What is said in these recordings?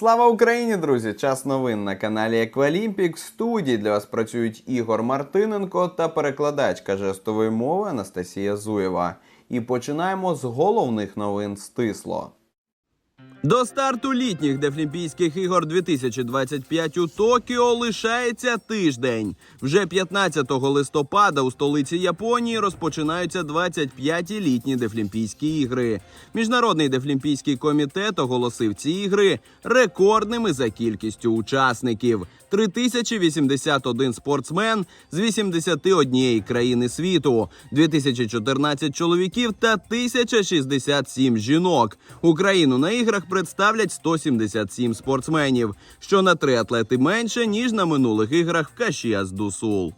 Слава Україні, друзі! Час новин на каналі Еквалімпік. Студії для вас працюють Ігор Мартиненко та перекладачка жестової мови Анастасія Зуєва. І починаємо з головних новин стисло. До старту літніх Дефлімпійських ігор 2025 у Токіо лишається тиждень. Вже 15 листопада у столиці Японії розпочинаються 25-ті літні Дефлімпійські ігри. Міжнародний дефлімпійський комітет оголосив ці ігри рекордними за кількістю учасників. 3081 спортсмен з 81 країни світу, 2014 чоловіків та 1067 жінок. Україну на іграх представлять 177 спортсменів, що на три атлети менше ніж на минулих іграх в Кашіас Дусул.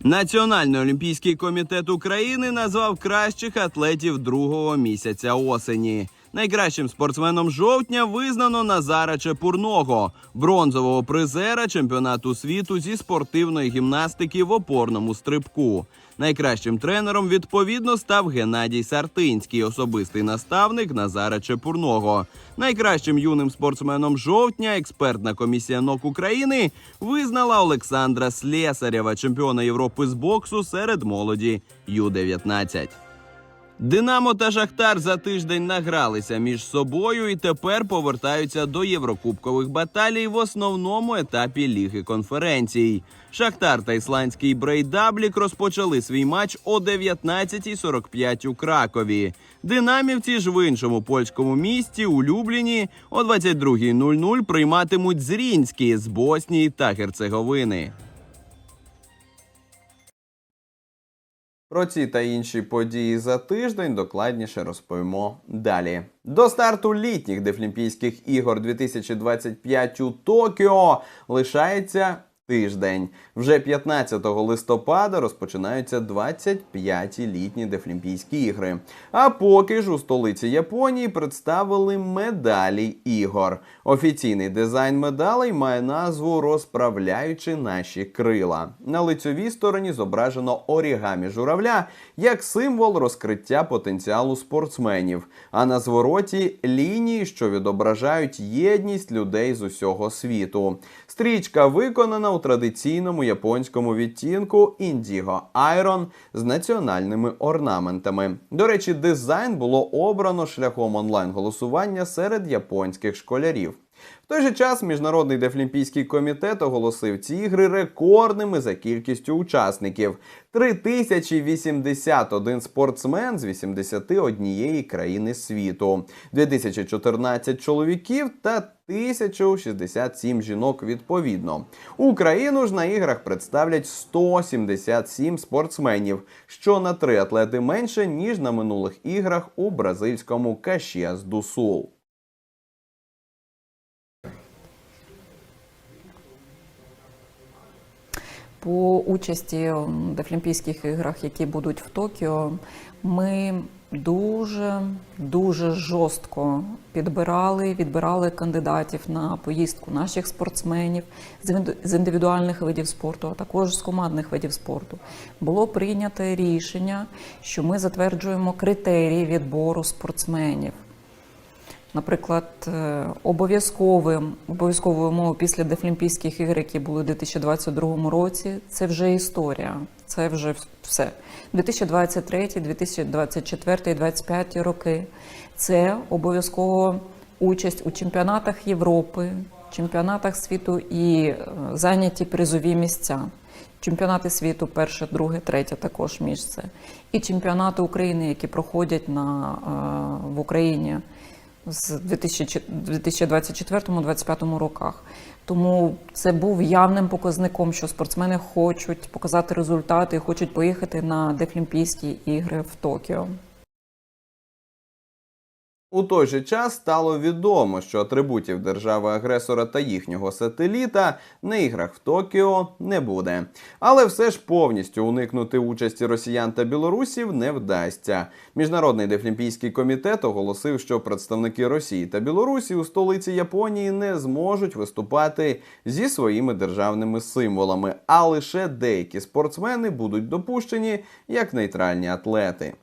Національний олімпійський комітет України назвав кращих атлетів другого місяця осені. Найкращим спортсменом жовтня визнано Назара Чепурного, бронзового призера чемпіонату світу зі спортивної гімнастики в опорному стрибку. Найкращим тренером відповідно став Геннадій Сартинський, особистий наставник Назара Чепурного. Найкращим юним спортсменом жовтня експертна комісія НОК України визнала Олександра Слєсарєва, чемпіона Європи з боксу серед молоді Ю-19. Динамо та Шахтар за тиждень награлися між собою і тепер повертаються до єврокубкових баталій в основному етапі Ліги конференцій. Шахтар та ісландський Брейдаблік розпочали свій матч о 19.45 у Кракові. Динамівці ж в іншому польському місті у Любліні о 22.00 прийматимуть Зрінські з Боснії та Герцеговини. Про ці та інші події за тиждень докладніше розповімо далі. До старту літніх Дефлімпійських ігор 2025 у Токіо лишається тиждень. Вже 15 листопада розпочинаються 25-ті літні Дефлімпійські ігри. А поки ж у столиці Японії представили медалі ігор. Офіційний дизайн медалей має назву Розправляючи наші крила. На лицьовій стороні зображено орігамі журавля як символ розкриття потенціалу спортсменів. А на звороті лінії, що відображають єдність людей з усього світу. Стрічка виконана у традиційному японському відтінку Indigo Iron з національними орнаментами. До речі, дизайн було обрано шляхом онлайн-голосування серед японських школярів. В той же час Міжнародний дефлімпійський комітет оголосив ці ігри рекордними за кількістю учасників: 3081 спортсмен з 81 країни світу, 2014 чоловіків та 1067 жінок відповідно. Україну ж на іграх представлять 177 спортсменів, що на три атлети менше ніж на минулих іграх у бразильському Кашіас По участі в Дефлімпійських іграх, які будуть в Токіо, ми дуже дуже жорстко підбирали, відбирали кандидатів на поїздку наших спортсменів з індивідуальних видів спорту, а також з командних видів спорту. Було прийнято рішення, що ми затверджуємо критерії відбору спортсменів. Наприклад, е, обов'язковим обов'язковою умовою після Дефлімпійських ігор, які були у 2022 році, це вже історія. Це вже все. 2023, 2024 і 2025 роки це обов'язково участь у чемпіонатах Європи, чемпіонатах світу і е, зайняті призові місця. Чемпіонати світу перше, друге, третє також місце. І чемпіонати України, які проходять на, е, в Україні з 2024-2025 роках. Тому це був явним показником, що спортсмени хочуть показати результати хочуть поїхати на Дефлімпійські ігри в Токіо. У той же час стало відомо, що атрибутів держави-агресора та їхнього сателіта на іграх в Токіо не буде. Але все ж повністю уникнути участі росіян та білорусів не вдасться. Міжнародний дефлімпійський комітет оголосив, що представники Росії та Білорусі у столиці Японії не зможуть виступати зі своїми державними символами, а лише деякі спортсмени будуть допущені як нейтральні атлети.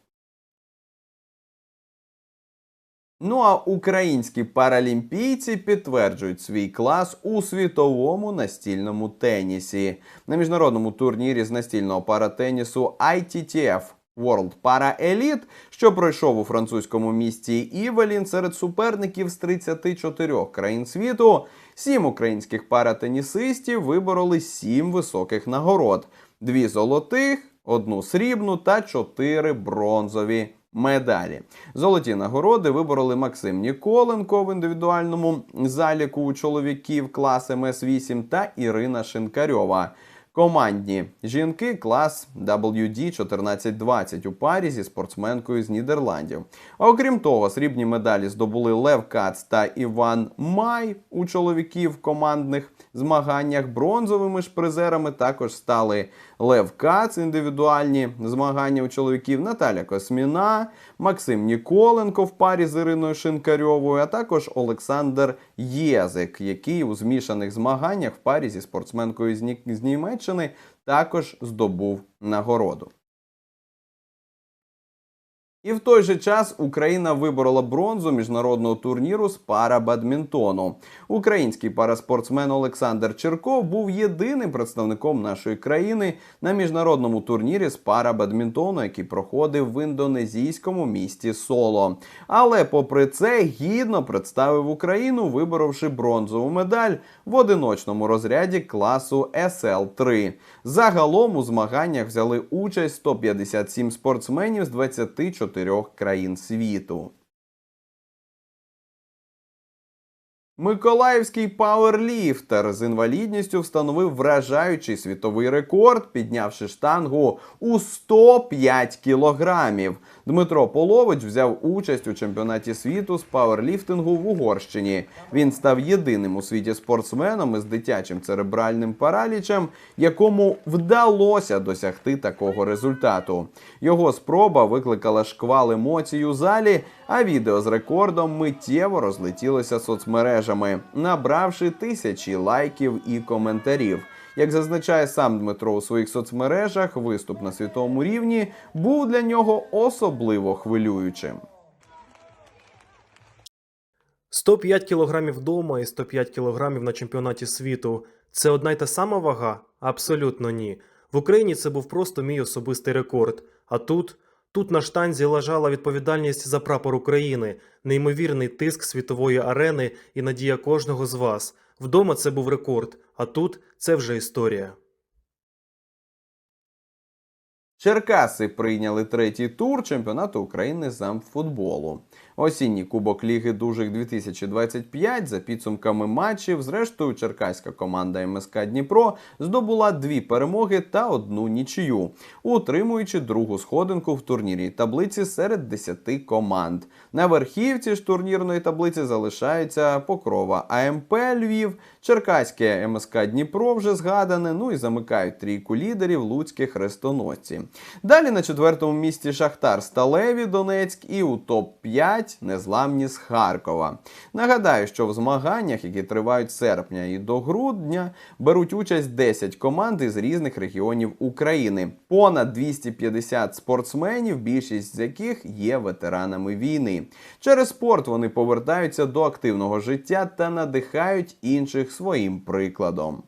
Ну а українські паралімпійці підтверджують свій клас у світовому настільному тенісі. На міжнародному турнірі з настільного паратенісу ITTF World Para Elite, що пройшов у французькому місті Івелін серед суперників з 34 країн світу, сім українських паратенісистів вибороли сім високих нагород: дві золотих, одну срібну та чотири бронзові медалі. Золоті нагороди вибороли Максим Ніколенко в індивідуальному заліку у чоловіків клас МС-8 та Ірина Шинкарьова. Командні жінки клас WD 1420 у парі зі спортсменкою з Нідерландів. Окрім того, срібні медалі здобули Лев Кац та Іван Май у чоловіків командних змаганнях. Бронзовими ж призерами також стали Лев Кац, індивідуальні змагання у чоловіків, Наталя Косміна, Максим Ніколенко в парі з Іриною Шинкарьовою, а також Олександр Єзик, який у змішаних змаганнях в парі зі спортсменкою з, Ні- з Німеччини також здобув нагороду. І в той же час Україна виборола бронзу міжнародного турніру з парабадмінтону. Український параспортсмен Олександр Черков був єдиним представником нашої країни на міжнародному турнірі з парабадмінтону, який проходив в індонезійському місті Соло. Але, попри це, гідно представив Україну, виборовши бронзову медаль в одиночному розряді класу SL3. Загалом у змаганнях взяли участь 157 спортсменів з 24 країн світу. Миколаївський пауерліфтер з інвалідністю встановив вражаючий світовий рекорд, піднявши штангу у 105 кілограмів. Дмитро Полович взяв участь у чемпіонаті світу з пауерліфтингу в Угорщині. Він став єдиним у світі спортсменом із дитячим церебральним паралічем, якому вдалося досягти такого результату. Його спроба викликала шквал емоцій у залі, а відео з рекордом миттєво розлетілося соцмережами, набравши тисячі лайків і коментарів. Як зазначає сам Дмитро у своїх соцмережах, виступ на світовому рівні був для нього особливо хвилюючим. 105 кілограмів вдома і 105 кілограмів на чемпіонаті світу це одна й та сама вага? Абсолютно ні. В Україні це був просто мій особистий рекорд. А тут, тут на штанзі лежала відповідальність за прапор України, неймовірний тиск світової арени і надія кожного з вас. Вдома це був рекорд, а тут це вже історія. Черкаси прийняли третій тур чемпіонату України з амфутболу. Осінній кубок Ліги Дужих 2025 за підсумками матчів. Зрештою, черкаська команда МСК Дніпро здобула дві перемоги та одну нічию, утримуючи другу сходинку в турнірній таблиці серед 10 команд. На верхівці ж турнірної таблиці залишаються Покрова АМП Львів, Черкаське МСК Дніпро вже згадане. Ну і замикають трійку лідерів Луцькі хрестоносці. Далі на четвертому місці Шахтар Сталеві Донецьк і у топ-5 незламні з Харкова. Нагадаю, що в змаганнях, які тривають з серпня і до грудня, беруть участь 10 команд із різних регіонів України. Понад 250 спортсменів, більшість з яких є ветеранами війни. Через спорт вони повертаються до активного життя та надихають інших своїм прикладом.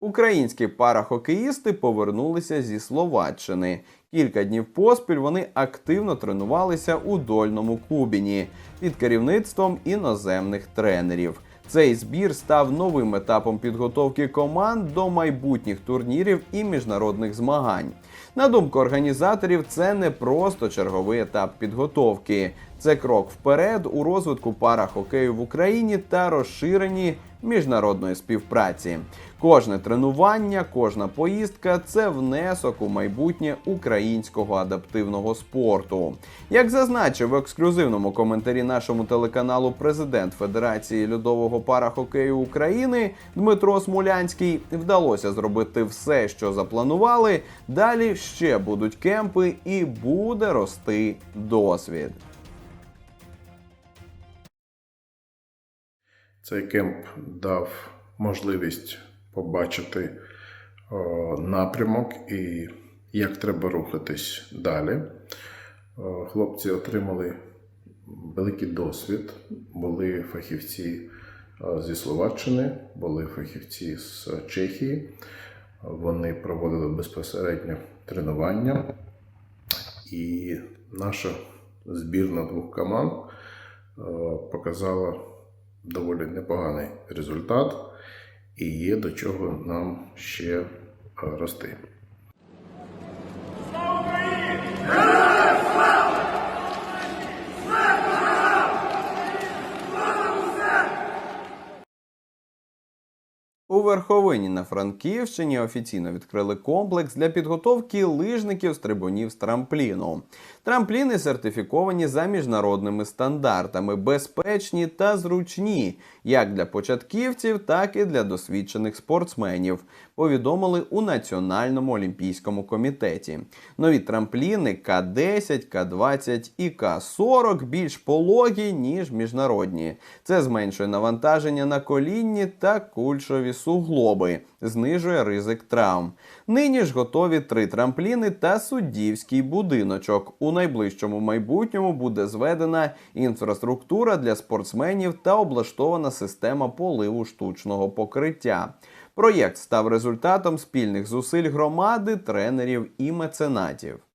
Українські парахокеїсти повернулися зі Словаччини. Кілька днів поспіль вони активно тренувалися у дольному Кубіні під керівництвом іноземних тренерів. Цей збір став новим етапом підготовки команд до майбутніх турнірів і міжнародних змагань. На думку організаторів, це не просто черговий етап підготовки, це крок вперед у розвитку парахокею в Україні та розширенні міжнародної співпраці. Кожне тренування, кожна поїздка це внесок у майбутнє українського адаптивного спорту. Як зазначив в ексклюзивному коментарі нашому телеканалу президент Федерації льодового парахокею України Дмитро Смолянський, вдалося зробити все, що запланували. Далі ще будуть кемпи і буде рости досвід. Цей кемп дав можливість побачити о, напрямок і як треба рухатись далі. Е, Хлопці отримали великий досвід, були фахівці е, зі Словаччини, були фахівці з Чехії. Вони проводили безпосередньо тренування. І наша збірна двох команд е, показала доволі непоганий результат, і є до чого нам ще е, рости. Верховині на Франківщині офіційно відкрили комплекс для підготовки лижників з трибунів з трампліну. Трампліни сертифіковані за міжнародними стандартами, безпечні та зручні, як для початківців, так і для досвідчених спортсменів. Повідомили у Національному олімпійському комітеті. Нові трампліни К10, К20 і К40 більш пологі, ніж міжнародні. Це зменшує навантаження на колінні та кульшові суглоби, знижує ризик травм. Нині ж готові три трампліни та суддівський будиночок. У найближчому майбутньому буде зведена інфраструктура для спортсменів та облаштована система поливу штучного покриття. Проєкт став результатом спільних зусиль громади, тренерів і меценатів.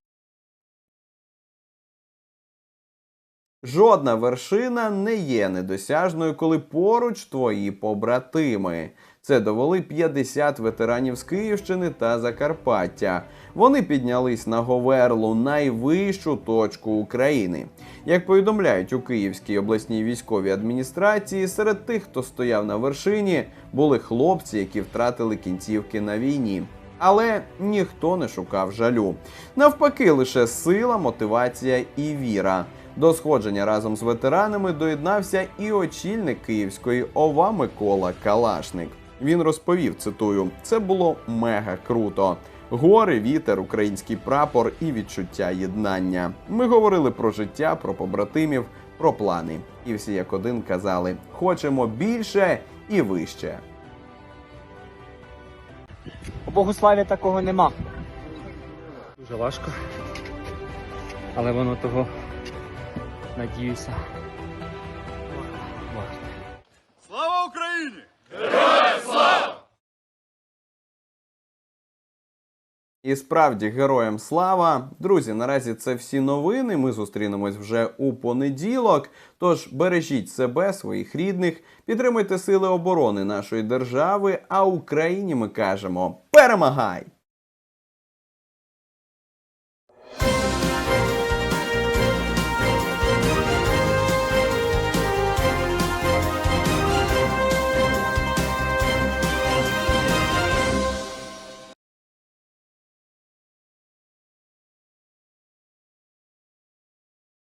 Жодна вершина не є недосяжною, коли поруч твої побратими. Це довели 50 ветеранів з Київщини та Закарпаття. Вони піднялись на Говерлу, найвищу точку України. Як повідомляють у Київській обласній військовій адміністрації, серед тих, хто стояв на вершині, були хлопці, які втратили кінцівки на війні. Але ніхто не шукав жалю. Навпаки, лише сила, мотивація і віра. До сходження разом з ветеранами доєднався і очільник Київської ОВА Микола Калашник. Він розповів: цитую: це було мега круто. Гори, вітер, український прапор і відчуття єднання. Ми говорили про життя, про побратимів, про плани. І всі як один казали: хочемо більше і вище. У Богославі такого нема. Дуже важко. Але воно того, надіюся. варте. Слава Україні! Героям слава! І справді героям слава. Друзі, наразі це всі новини. Ми зустрінемось вже у понеділок. Тож бережіть себе, своїх рідних, підтримуйте сили оборони нашої держави. А Україні ми кажемо: перемагай!